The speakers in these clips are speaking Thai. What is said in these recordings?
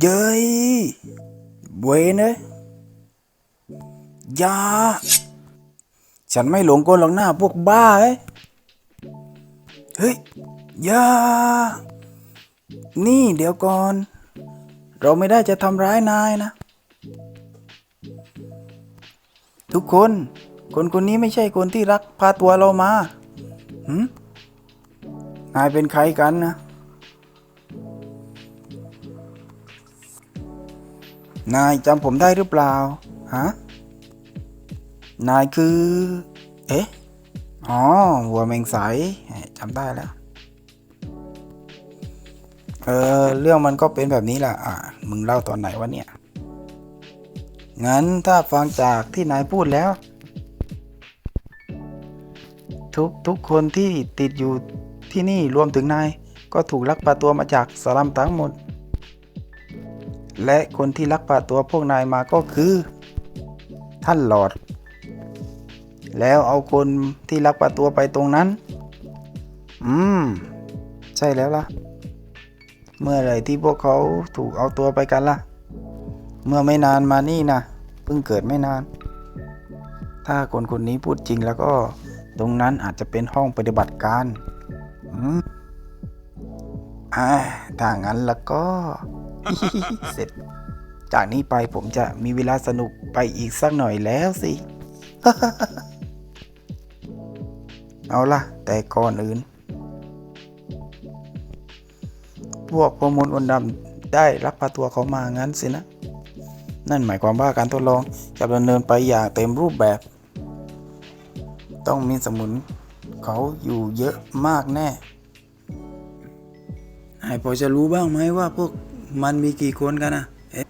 เย้ยเวนเอ้ยยา ฉันไม่หลงกลหรอกหน้าพวกบ้าเอ้เฮ้ยยา นี่เดี๋ยวก่อน เราไม่ได้จะทำร้ายนายนะ ทุกคน คนคนนี้ไม่ใช่คนที่รักพาตัวเรามาหืมนายเป็นใครกันนะ นายจำผมได้หรือเปล่า ฮะ นายคือ เอ๊ะ อ๋อ หัวแมงสายจำได้แล้ว เออ เรื่องมันก็เป็นแบบนี้แหละอะ มึงเล่าตอนไหนวะเนี่ย งั้นถ้าฟังจากที่นายพูดแล้ว ทุกทุกคนที่ติดอยู่ที่นี่รวมถึงนาย ก็ถูกลักพาตัวมาจากสลัมทั้งหมด และคนที่ลักพาตัวพวกนายมาก็คือ ท่านหลอด แล้วเอาคนที่ลักพาตัวไปตรงนั้น อืม ใช่แล้วล่ะ เมื่อไหรที่พวกเขาถูกเอาตัวไปกันล่ะ เมื่อไม่นานมานี่นะเพิ่งเกิดไม่นาน ถ้าคนคนนี้พูดจริงแล้วก็ตรงนั้นอาจจะเป็นห้องปฏิบัติการ อืมอ่าถ้างั้นแล้วก็ เสร็จ จากนี้ไปผมจะมีเวลาสนุกไปอีกสักหน่อยแล้วสิ เอาล่ะ แต่ก่อนอื่น พวกประมวลอนดำได้รับพาตัวเขามางั้นสินะ นั่นหมายความว่าการทดลองจะดำเนินไปอย่างเต็มรูปแบบ ต้องมีสมุนเขาอยู่เยอะมากแน่ไอ้พอจะรู้บ้างไหมว่าพวก มันมีกี่คนกันนะเอ๊ะ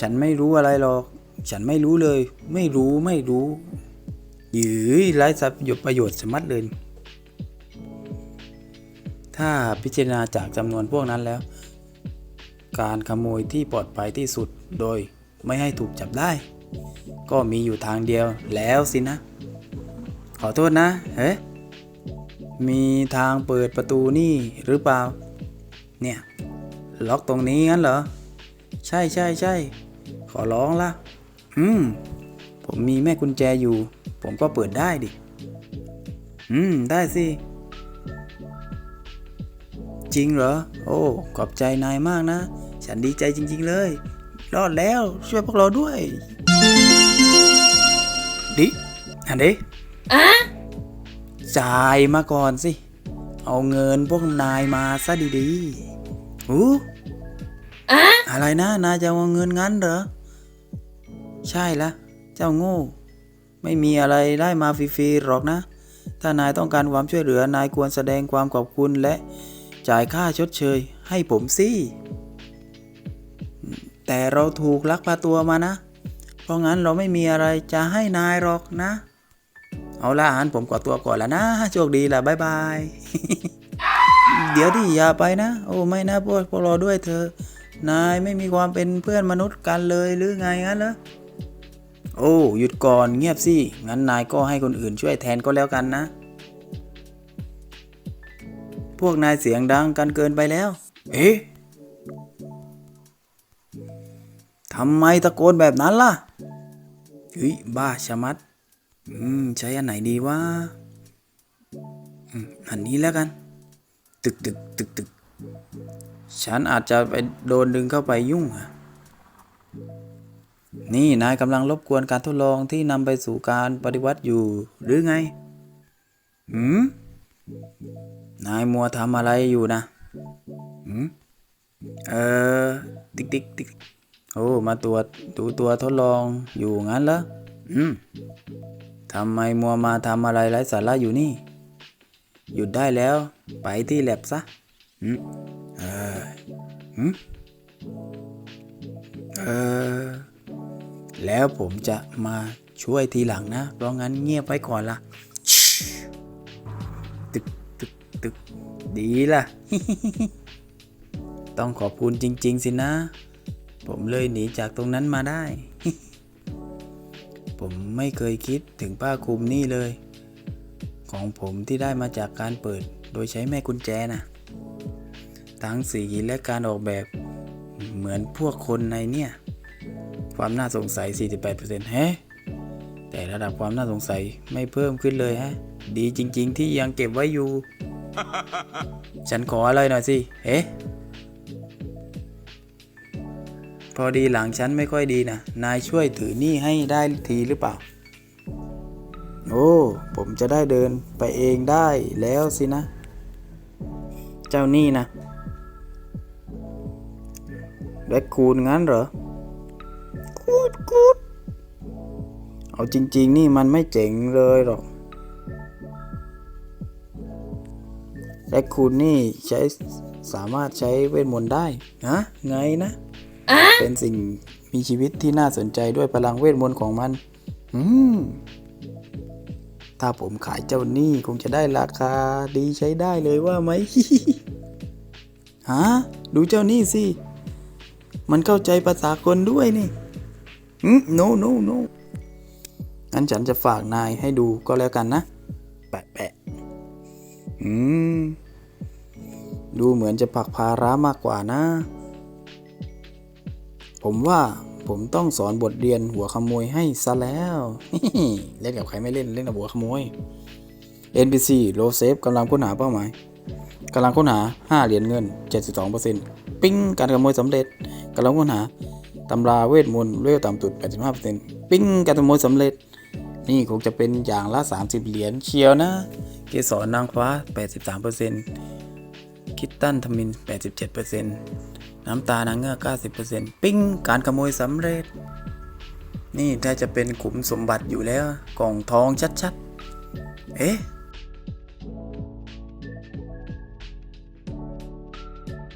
ฉันไม่รู้อะไรหรอก ฉันไม่รู้เลย ไม่รู้ไม่รู้ยื้อไร้สัประโยชน์สมัดเลย ถ้าพิจารณาจากจำนวนพวกนั้นแล้ว การขโมยที่ปลอดภัยที่สุดโดยไม่ให้ถูกจับได้ ก็มีอยู่ทางเดียวแล้วสินะ ขอโทษนะเฮ้มีทางเปิดประตูนี่หรือเปล่า เนี่ย ล็อกตรงนี้งั้นเหรอ ใช่ใช่ใช่ขอร้องละอืม ผมมีแม่กุญแจอยู่ ผมก็เปิดได้ดิ อืม ได้สิ จริงเหรอ โอ้ ขอบใจนายมากนะ ฉันดีใจจริง ๆ เลย รอดแล้ว ช่วยพวกเราด้วย ดิอันดิจ่ายมาก่อนสิ เอาเงินพวกนายมาซะดีๆอู้ อะไรนะ นายจะเอาเงินงั้นเหรอ ใช่ละ เจ้าโง่ ไม่มีอะไรได้มาฟรีๆหรอกนะ ถ้านายต้องการความช่วยเหลือ นายควรแสดงความขอบคุณและจ่ายค่าชดเชย ให้ผมสิ แต่เราถูกลักพาตัวมานะ เพราะงั้นเราไม่มีอะไรจะให้นายหรอกนะ เอาละอันผมขอตัวก่อนแล้วนะ โชคดีละบ๊ายบาย เดี๋ยวดิอย่าไปนะ โอ้ไม่นะพวกพวกเราด้วยเธอ นายไม่มีความเป็นเพื่อนมนุษย์กันเลยหรือไงงั้นเหรอโอ้หยุดก่อนเงียบสิ งั้นนายก็ให้คนอื่นช่วยแทนก็แล้วกันนะ พวกนายเสียงดังกันเกินไปแล้ว เอ๊ะทำไมตะโกนแบบนั้นล่ะเฮ้ยบ้าชะมัด อืม ใช้อันไหนดีวะอืมอันนี้แล้วกัน ตึกตึกตึกตึก ฉันอาจจะไปโดนดึงเข้าไปยุ่งอะนี่นายกำลังรบกวนการทดลองที่นำไปสู่การปฏิวัติอยู่หรือไงหืมนายมัวทำอะไรอยู่นะหืมเออ ติ๊กติ๊กติ๊กโอ้ มาตรวจดูตัวทดลองอยู่งั้นเหรออืมทำไมมัวมาทำอะไรไร้สาระอยู่นี่ หยุดได้แล้ว ไปที่แลบซะหืม เออหืมเออ แล้วผมจะมาช่วยทีหลังนะ เพราะงั้นเงียบไว้ก่อนละตึกตึกตึกดีล่ะ ต้องขอบคุณจริง ๆ สินะ ผมเลยหนีจากตรงนั้นมาได้ ผมไม่เคยคิดถึงผ้าคลุมนี่เลย ของผมที่ได้มาจากการเปิดโดยใช้แม่กุญแจนะ ทั้งสีและการออกแบบเหมือนพวกคนในเนี่ย ความน่าสงสัย 48%แฮะแต่ระดับความน่าสงสัยไม่เพิ่มขึ้นเลยฮะ ดีจริง ๆ ที่ยังเก็บไว้อยู่ ฉันขออะไรหน่อยสิ เอ๊ะ พอดีหลังฉันไม่ค่อยดีนะ นายช่วยถือหนี่ให้ได้ทีหรือเปล่า โอ้ ผมจะได้เดินไปเองได้แล้วสินะ เจ้านี่นะ แรคคูนงั้นเหรอกูดกูดเอาจริง ๆ นี่มันไม่เจ๋งเลยหรอกแรคคูนนี่ใช้สามารถใช้เวทมนต์ได้ฮะไงนะ เป็นสิ่งมีชีวิตที่น่าสนใจด้วยพลังเวทมนต์ของมัน อืมถ้าผมขายเจ้านี่คงจะได้ราคาดีใช้ได้เลยว่าไหมฮะดูเจ้านี่สิ มันเข้าใจภาษาคนด้วยนี่อืม no no no งั้นฉันจะฝากนายให้ดูก็แล้วกันนะ แปะแปะอืม ดูเหมือนจะผักภาระมากกว่านะ ผมว่าผมต้องสอนบทเรียนหัวขโมยให้ซะแล้วเล่นกับใครไม่เล่นเล่นกับหัวขโมย NPC low save กำลังค้นหาเป้าหมายกำลังค้นหา 5 เหรียญเงิน 72%ปิ้ง การขโมยสำเร็จ กำลังค้นหาตำราเวทมนต์เวลต่ำสุด 85%ปิ้งการขโมยสำเร็จ นี่คงจะเป็นอย่างละ 30 เหรียญเชียวนะ เกสรนางฟ้า 83%คิตตันทมิน 87%น้ำตานางเงือก90%ปิ้งการขโมยสำเร็จ นี่ถ้าจะเป็นขุมสมบัติอยู่แล้ว กล่องทองชัดๆ เอ๊ะ